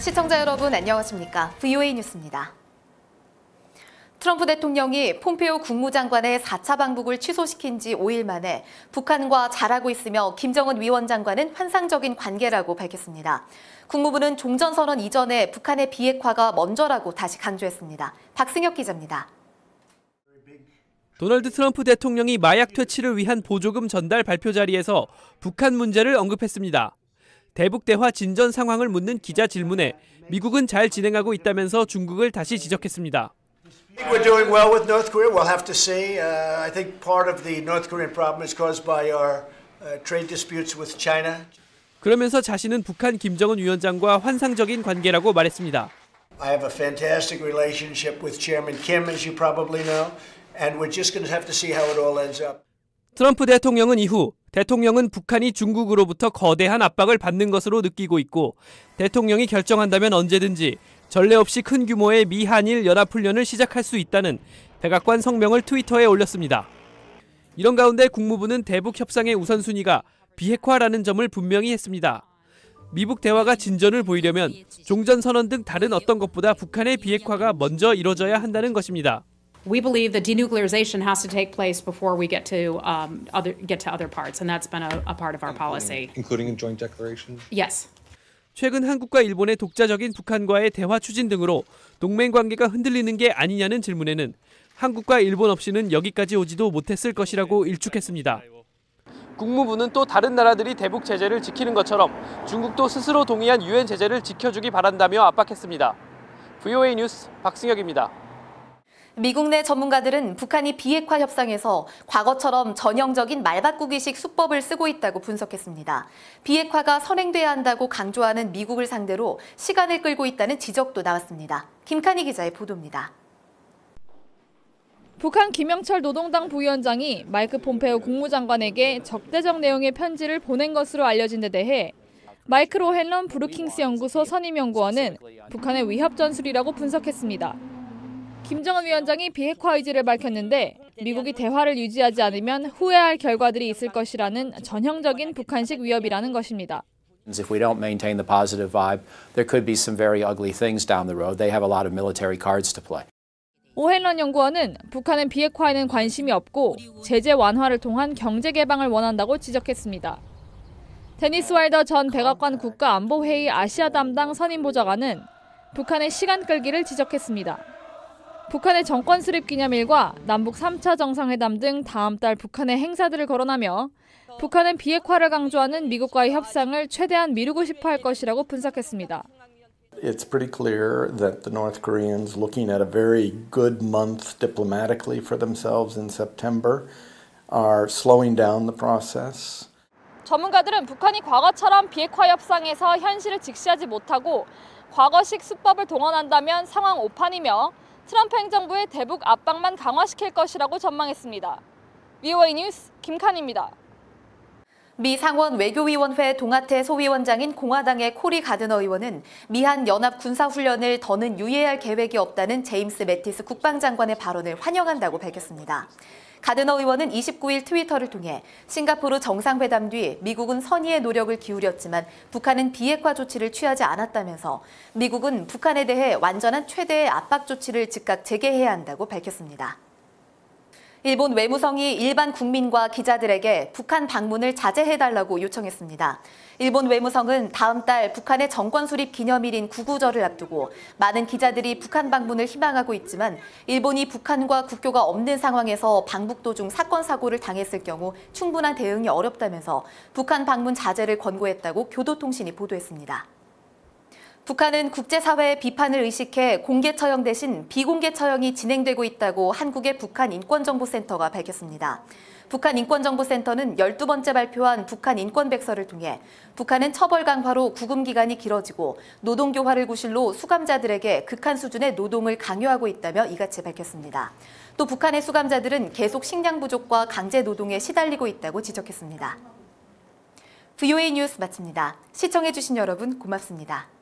시청자 여러분 안녕하십니까? VOA 뉴스입니다. 트럼프 대통령이 폼페오 국무장관의 4차 방북을 취소시킨 지 5일 만에 북한과 잘하고 있으며 김정은 위원장과는 환상적인 관계라고 밝혔습니다. 국무부는 종전선언 이전에 북한의 비핵화가 먼저라고 다시 강조했습니다. 박승혁 기자입니다. 도널드 트럼프 대통령이 마약 퇴치를 위한 보조금 전달 발표 자리에서 북한 문제를 언급했습니다. 대북 대화 진전 상황을 묻는 기자 질문에 미국은 잘 진행하고 있다면서 중국을 다시 지적했습니다. We're doing well with North Korea. We'll have to see. Uh, I think part of the North Korean problem is caused by our uh, trade disputes with China. 그러면서 자신은 북한 김정은 위원장과 환상적인 관계라고 말했습니다. I have a fantastic relationship with Chairman Kim, as you probably know, and we're just going to have to see how it all ends up. 트럼프 대통령은 이후 대통령은 북한이 중국으로부터 거대한 압박을 받는 것으로 느끼고 있고 대통령이 결정한다면 언제든지 전례 없이 큰 규모의 미한일 연합훈련을 시작할 수 있다는 백악관 성명을 트위터에 올렸습니다. 이런 가운데 국무부는 대북 협상의 우선순위가 비핵화라는 점을 분명히 했습니다. 미북 대화가 진전을 보이려면 종전선언 등 다른 어떤 것보다 북한의 비핵화가 먼저 이뤄져야 한다는 것입니다. We believe that denuclearization has to take place before we get to um, other get to other parts, and that's been a, a part of our policy. including a joint declaration? Yes. 최근 한국과 일본의 독자적인 북한과의 대화 추진 등으로 동맹 관계가 흔들리는 게 아니냐는 질문에는 한국과 일본 없이는 여기까지 오지도 못했을 것이라고 일축했습니다. 국무부는 또 다른 나라들이 대북 제재를 지키는 것처럼 중국도 스스로 동의한 유엔 제재를 지켜주기 바란다며 압박했습니다. VOA 뉴스 박승혁입니다. 미국 내 전문가들은 북한이 비핵화 협상에서 과거처럼 전형적인 말바꾸기식 수법을 쓰고 있다고 분석했습니다. 비핵화가 선행돼야 한다고 강조하는 미국을 상대로 시간을 끌고 있다는 지적도 나왔습니다. 김칸희 기자의 보도입니다. 북한 김영철 노동당 부위원장이 마이크 폼페오 국무장관에게 적대적 내용의 편지를 보낸 것으로 알려진 데 대해 마이클 오헨런 브루킹스 연구소 선임연구원은 북한의 위협 전술이라고 분석했습니다. 김정은 위원장이 비핵화 의지를 밝혔는데 미국이 대화를 유지하지 않으면 후회할 결과들이 있을 것이라는 전형적인 북한식 위협이라는 것입니다. If we don't maintain the positive vibe, there could be some very ugly things down the road. They have a lot of military cards to play. 오헨런 연구원은 북한은 비핵화에는 관심이 없고 제재 완화를 통한 경제 개방을 원한다고 지적했습니다. 데니스 와일더 전 백악관 국가안보회의 아시아 담당 선임 보좌관은 북한의 시간 끌기를 지적했습니다. 북한의 정권 수립 기념일과 남북 3차 정상회담 등 다음 달 북한의 행사들을 거론하며 북한은 비핵화를 강조하는 미국과의 협상을 최대한 미루고 싶어 할 것이라고 분석했습니다. It's pretty clear that the North Koreans, looking at a very good month diplomatically for themselves in September, are slowing down the process. 전문가들은 북한이 과거처럼 비핵화 협상에서 현실을 직시하지 못하고 과거식 수법을 동원한다면 상황 오판이며 트럼프 행정부의 대북 압박만 강화시킬 것이라고 전망했습니다. VOA 뉴스 김칸입니다. 미 상원 외교위원회 동아태 소위원장인 공화당의 코리 가드너 의원은 미한 연합 군사훈련을 더는 유예할 계획이 없다는 제임스 매티스 국방장관의 발언을 환영한다고 밝혔습니다. 가드너 의원은 29일 트위터를 통해 싱가포르 정상회담 뒤 미국은 선의의 노력을 기울였지만 북한은 비핵화 조치를 취하지 않았다면서 미국은 북한에 대해 완전한 최대의 압박 조치를 즉각 재개해야 한다고 밝혔습니다. 일본 외무성이 일반 국민과 기자들에게 북한 방문을 자제해달라고 요청했습니다. 일본 외무성은 다음 달 북한의 정권 수립 기념일인 구구절을 앞두고 많은 기자들이 북한 방문을 희망하고 있지만 일본이 북한과 국교가 없는 상황에서 방북 도중 사건 사고를 당했을 경우 충분한 대응이 어렵다면서 북한 방문 자제를 권고했다고 교도통신이 보도했습니다. 북한은 국제사회의 비판을 의식해 공개 처형 대신 비공개 처형이 진행되고 있다고 한국의 북한 인권정보센터가 밝혔습니다. 북한 인권정보센터는 12번째 발표한 북한 인권백서를 통해 북한은 처벌 강화로 구금 기간이 길어지고 노동교화를 구실로 수감자들에게 극한 수준의 노동을 강요하고 있다며 이같이 밝혔습니다. 또 북한의 수감자들은 계속 식량 부족과 강제 노동에 시달리고 있다고 지적했습니다. VOA 뉴스 마칩니다. 시청해주신 여러분 고맙습니다.